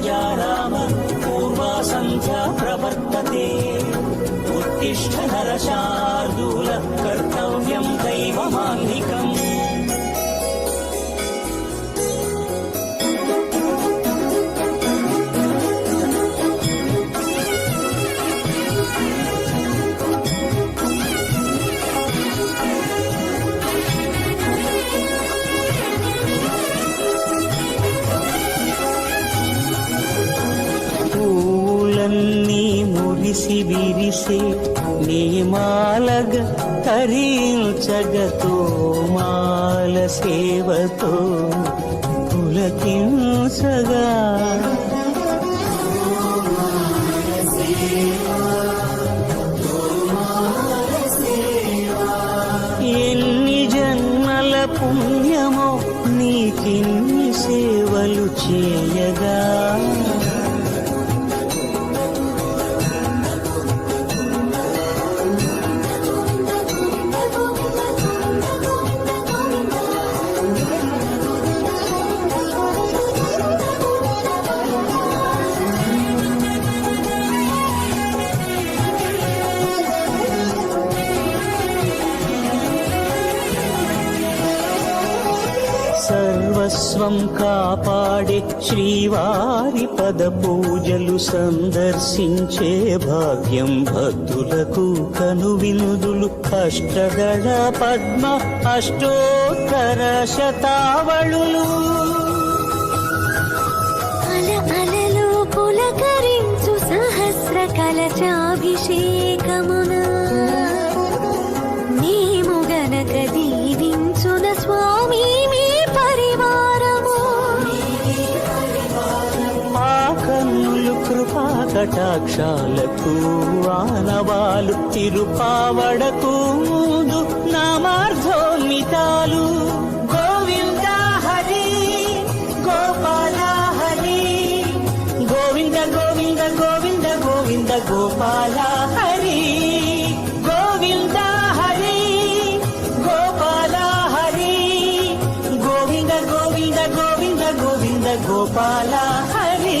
సుప్రజా రామ పూర్వా సంధ్యా ప్రవర్తతే ఉత్తిష్ట నరశార్దూల విరిసి విరిసే నీమాలగ తరించగతో మాల సేవతో పులకించగా. ఎన్ని జన్మల పుణ్యమో నీకిన్ని సేవలు చేయగా. సర్వస్వం కాపాడే శ్రీవారి పద పూజలు సందర్శించే భాగ్యం భక్తులకు కనువినుదులు. అష్టదళ పద్మ అష్టోత్తర శతావళులు. అలలు పులకరించు సహస్ర కలచాభిషేకమునా. కటాక్షాలకు ఆనవాలు తిరుపావడకు ముందు నామార్థోన్మితాలు గోవింద హరి గోపాల హరి. గోవింద గోవింద గోవింద గోవింద గోపాల హరి. గోవింద హరి గోపాల హరి. గోవింద గోవింద గోవింద గోవింద గోపాల హరి.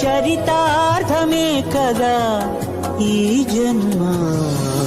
चरितार्थमेकदा ई जन्मा।